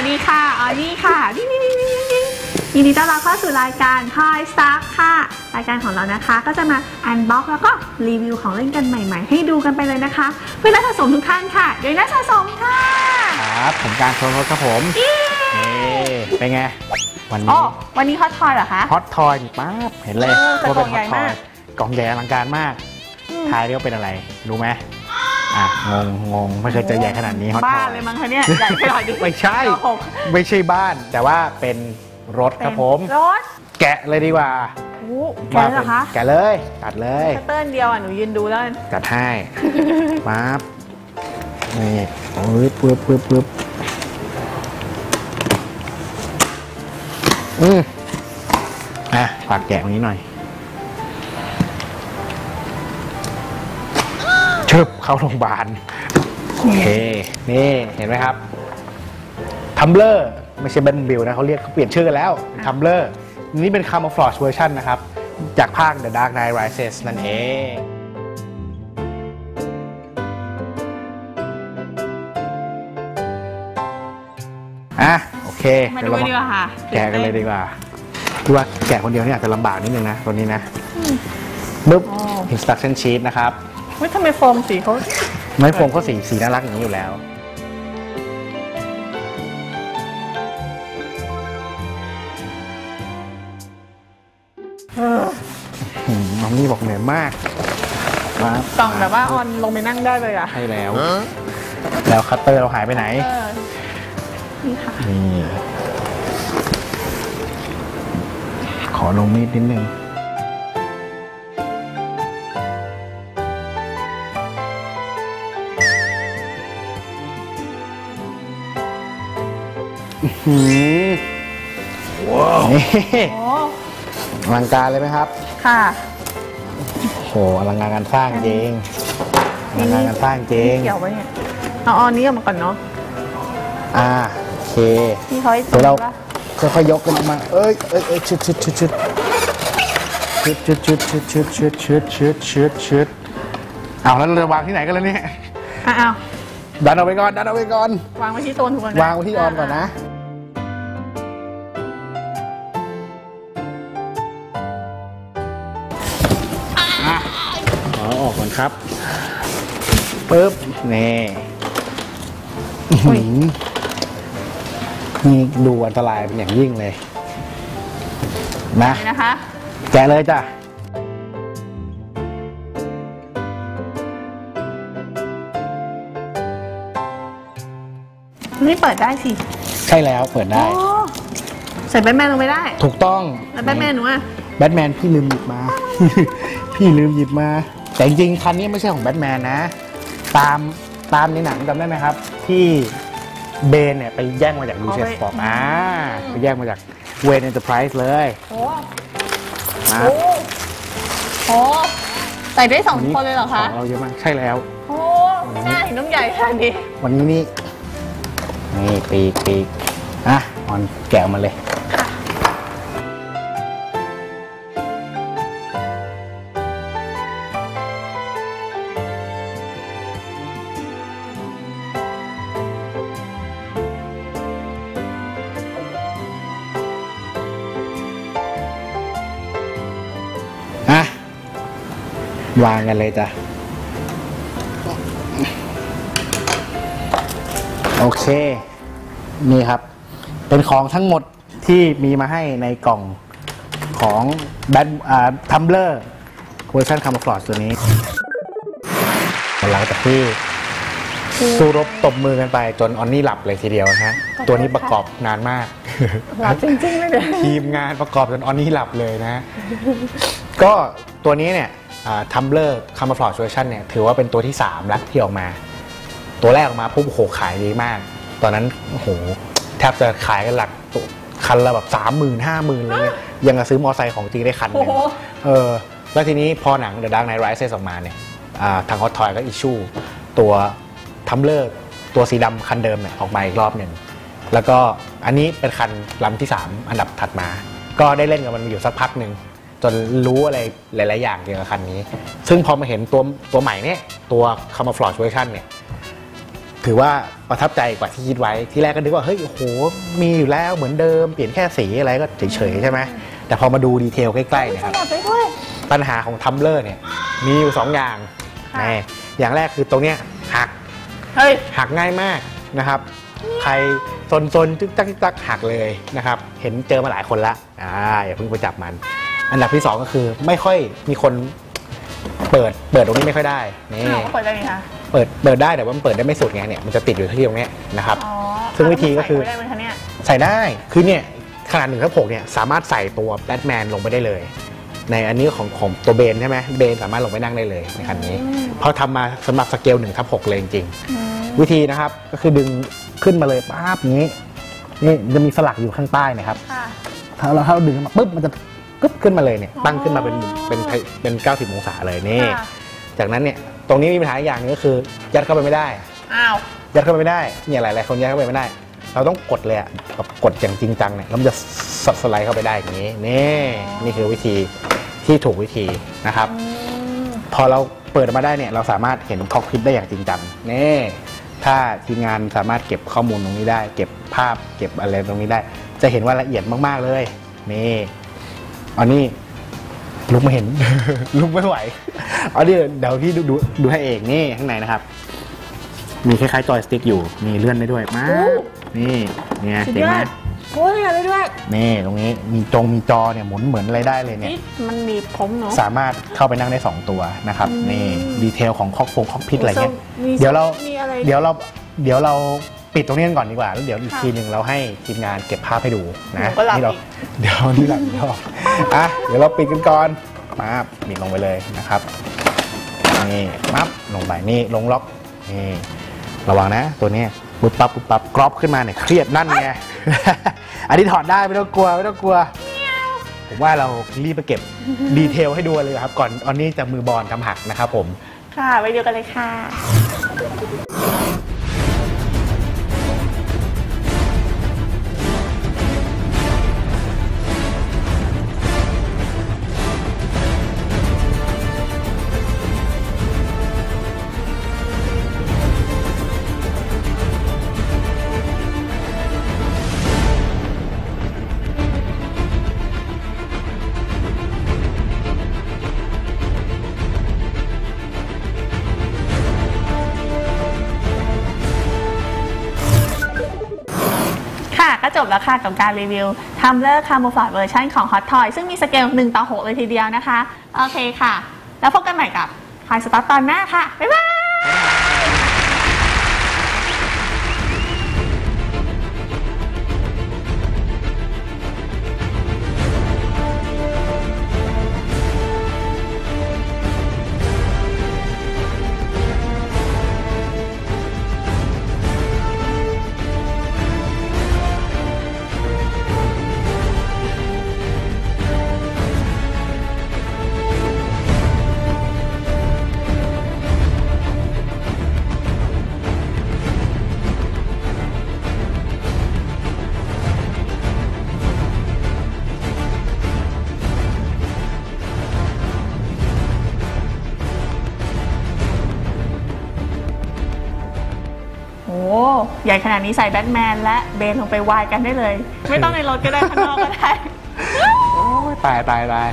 วัสดีค่ะออนนี่ค่ะดิ้งดิ้งดิ้งดิ้งดิ้งยินดีต้อนรับเข้าสู่รายการ Toy Stuff ค่ะ รายการของเรานะคะ ก็จะมาอันบ็อกแล้วก็รีวิวของเล่นกันใหม่ๆ ให้ดูกันไปเลยนะคะ เพื่อนักสะสมทุกท่านค่ะโดยนักสะสมค่ะ ครับผมการโทรรถครับผมนี่เป็นไง วันอ๋อ นี้วันนี้ฮอตทอยเหรอคะ ฮอตทอยนี่ป๊าบเห็นเลยเออแต่ว่าเป็นกล่ฮอองตใหญ่ทอมายกกล่องใหญ่อลังการมากอืม ทายดิว่าเป็นอะไร รู้ไหม อะงงงงไม่เคยเจอใหญ่ขนาดนี้ฮอตทบ้าอนเลยมั้งคะเนี่ยใหญ่ขนาดนี้ไม่ใช่หกไม่ใช่บ้านแต่ว่าเป็นรถครับผม รถแกะเลยดีกว่าโอ้แกะเหรอคะแกะเลยตัดเลยคัตเติ้ลเดียวอะหนูยืนดูแล้วจัดให้ ปั๊บนี่ปึ๊บปึ๊บปึ๊บปึ๊บอืมอะฝากแกะตรงนี้หน่อย ชึบเข้าโรงพยาบาลโอเคนี่เห็นไหมครับทัมเบลอร์ไม่ใช่เบนบิลนะเขาเรียกเขาเปลี่ยนชื่อกันแล้วทัมเบลอร์นี่เป็น camouflage version นะครับ จากภาค The Dark Knight Rises นั่นเองอะโอเคมาเดี๋ดูยวเราดีกว่าค่ะ แกะกันเลยดีกว่าคิดว่าแกะคนเดียวนี่อาจจะลำบากนิดนึงนะตัวนี้นะปึ๊บโอ้ instruction sheet นะครับ เฮ้ยทำไมโฟมสีเขาไม้โฟมเขาสีสีน่ารักอย่างนี้อยู่แล้ว เอออืมน้องนี่บอกเหนื่อยมากมากล่องแบบว่าออนลงไปนั่งได้เลยอะ ใช่แล้ว แล้วคัตเตอร์เราหายไปไหน เออ นี่ค่ะ นี่ ขอลงมีดนิดนึง ว้าวนี่โอ้อลังการเลยไหมครับ ค่ะโอ้โหอลังการการสร้างจริงอลังการการสร้างจริงเกี่ยวไว้เนี่ยเอาเอาอันนี้ออกมาก่อนเนาะอ่าโอเคที่เขาให้เดี๋ยวเราปะค่อยๆยกกันออกมาเอ้ยเอ้ยเอ้ยชุดชุดชุดชุดชุดชุดชุดชุดชุดชุดชุดชุดชุดชุดเอาแล้วเราจะวางที่ไหนกันแล้วเนี่ยอะเอาดันเอาไว้ก่อนดันเอาไว้ก่อน วางไว้ที่โต๊ะถูกก่อนนะวางไว้ที่ออนก่อนนะอ่ะขอออกก่อนครับปึ๊บนี่อื้อหือนี่ดูอันตรายเป็นอย่างยิ่งเลย นะนี่นะคะ แกะเลยจ้ะนี่เปิดได้สิ ใช่แล้วเปิดได้โอ้ใส่แบทแมนลงไปได้ ถูกต้อง แล้วแบทแมนหนูอะแบทแมนพี่ลืมหยิบมา พี่ลืมหยิบมา แต่จริงๆคันนี้ไม่ใช่ของแบทแมนนะ ตามตามในหนังจำได้ไหมครับ ที่เบนเนี่ยไปแย่งมาจากลูเซียสปอร์อ่าไปแย่งมาจากเวนเอ็นเตอร์ไพรส์เลยโอ้นะโหโอ้ใส่ได้สองคนเลยเหรอขคะองเราเยอะมากใช่แล้ว โอ้หน้าเห็นน้องใหญ่ขนาดนี้ วันนี้นี่ นี่ปีกปีกอะออนแกะออกมาเลย วางกันเลยจ้ะ โอเค นี่ครับ เป็นของทั้งหมดที่มีมาให้ในกล่องของแบนอ่าทัมเบลอร์เวอร์ชันคาร์ฟลอสตัวนี้ หลังจากที่สู้รบตบมือกันไปจนออนนี่หลับเลยทีเดียวนะฮะ ตัวนี้ประกอบนานมาก หลับจริงๆเลยเนี่ยทีมงานประกอบจนออนนี่หลับเลยนะ ก็ตัวนี้เนี่ย ทัมเบลอร์คาร์ฟลอสเวอร์ชันเนี่ยถือว่าเป็นตัวที่ 3 แล้วที่ออกมา ตัวแรกออกมาปุ๊บโอ้โหขายดีมาก ตอนนั้นโอ้โหแทบจะขายกันหลักตัวคันละแบบสามหมื่นห้าหมื่นเลยยังกับซื้อมอไซค์ของจริงได้คันหนึงโอ้โหเออแล้วทีนี้พอหนัง The Dark Knight Rises ออกมาเนี่ยอ่าทางฮอตทอยก็อิชชูตัวทัมเบลอร์ตัวสีดำคันเดิมเนี่ยออกมาอีกรอบหนึ่งแล้วก็อันนี้เป็นคันลำที่ 3 อันดับถัดมา ก็ได้เล่นกับมันอยู่สักพักหนึ่ง จนรู้อะไรหลาย ๆ อย่างเกี่ยวกับคันนี้ ซึ่งพอมาเห็นตัวตัวใหม่เนี่ยตัว Camouflage Version เนี่ยถือว่าประทับใจกว่าที่คิดไว้ที่แรกก็นึกว่าเฮ้ยโอ้โหมีอยู่แล้วเหมือนเดิมเปลี่ยนแค่สีอะไรก็เฉย ๆ ใช่ไหมแต่พอมาดูดีเทลใกล้ๆเนี่ยสครับ ลับไปด้วย ปัญหาของทัมเลอร์เนี่ยมีอยู่ 2 อย่างค่ะ แน่อย่างแรกคือตรงเนี้ยหักเฮ้ย หักง่ายมากนะครับ ใครซนซนๆจึ๊กจักจึ๊กจักหักเลยนะครับ เห็นเจอมาหลายคนละอ่าอย่าเพิ่งไปจับมัน อันดับที่ 2 ก็คือไม่ค่อยมีคนเปิดเปิดตรงนี้ไม่ค่อยได้นี่อ้าวก็เปิดได้ไหมคะเปิดเปิดได้แต่ว่ามันเปิดได้ไม่สุดไงเนี่ยมันจะติดอยู่ที่ตรงเนี้ยนะครับ อ๋อซึ่งวิธีก็คือ ใส่ไว้ได้ไหมคะเนี่ยใส่ได้คือเนี่ยขนาดหนึ่งทับหกเนี่ยสามารถใส่ตัวแบทแมนลงไปได้เลย ในอันนี้ของของตัวเบนใช่ไหมเบนสามารถลงไปนั่งได้เลยในคันนี้อืมเพราะทำมาสำหรับสเกลหนึ่งทับหกเลยจริงอืมๆวิธีนะครับก็คือดึงขึ้นมาเลยป๊าบอย่างนี้นี่จะมีสลักอยู่ข้างใต้นะครับ ค่ะ ถ้าเราถ้าเราดึงขึ้นมาปุ๊บมันจะ กึ๊บขึ้นมาเลยเนี่ยอ๋อตั้งขึ้นมาเป็นเป็นเป็น 90 องศาเลยนี่ ค่ะ จากนั้นเนี่ยตรงนี้มีปัญหาอีกอย่างหนึงก็คือ ยัดเข้าไปไม่ได้ อ้าวยัดเข้าไปไม่ได้เนี่ยหลายๆคนยัดเข้าไปไม่ได้ เราต้องกดเลยอะแบบกดอย่างจริงจังเนี่ยแล้วมันจะสสไลด์เข้าไปได้อย่างนี้นี่นี่คือวิธีที่ถูกวิธีนะครับ อืม พอเราเปิดออกมาได้เนี่ยเราสามารถเห็นคอกพิทได้อย่างจริงจังนี่ถ้าทีมงานสามารถเก็บข้อมูลตรงนี้ได้ เก็บภาพเก็บอะไรตรงนี้ได้ จะเห็นว่าละเอียดมากๆเลยนี่ อันนี้ลุกไม่เห็น ลุกไม่ไหวอันนี้เดี๋ยวพี่ดูดูดูให้เองนี่ข้างในนะครับ มีคล้ายๆจอยสติ๊กอยู่มีเลื่อนได้ด้วยมาโอ้นี่เนี่ยสุดเจ๋งยอไหมดโอ้ยอะไรด้วยนี่ตรงนี้มีจงมีจอเนี่ยหมุนเหมือนอะไรได้เลยเนี่ย นี่มันมีผมเนาะ สามารถเข้าไปนั่งได้ 2 ตัวนะครับอืมนี่ดีเทลของคอกฟงคอกพิทอะไรเงี้ย มีเดี๋ยวเรามีอะไร เดี๋ยวเราเดี๋ยวเรา ปิดตรงนี้กันก่อนดีกว่าแล้วเดี๋ยวอีกค่ะทีหนึ่งเราให้ทีมงานเก็บภาพให้ดูนะเดี๋ยวก็หลับนี่เราอีก เดี๋ยวนี่หลับอีกรอบอะเดี๋ยวเราปิดกันก่อนมาปิดลงไปเลยนะครับนี่มับลงไปนี่ลงล็อกนี่ระวังนะ ตัวเนี้ยปุ๊บปั๊บปุ๊บปั๊บกรอบขึ้นมาเนี่ยเครียดนั่นไง อันนี้ถอดได้ไม่ต้องกลัวไม่ต้องกลัว ผมว่าเรารีบไปเก็บดีเทลให้ดูเลยครับ ก่อนอันนี้จะมือบอลทำหักนะครับผม ค่ะไปดูกันเลยค่ะ ก็จบแล้วค่ะกับการรีวิวทัมเลอร์คาร์โมฟาร์เวอร์ชันของ Hot Toy ซึ่งมีสเกล 1 ต่อ 6 เลยทีเดียวนะคะ โอเคค่ะ แล้วพบกันใหม่กับคายสตาร์ตอนหน้าค่ะ บ๊ายบาย ใหญ่ขนาดนี้ใส่แบทแมนและเบนลงไปวายกันได้เลย ไม่ต้องในรถก็ได้ข้างนอกก็ได้โอ้ยตายตายตาย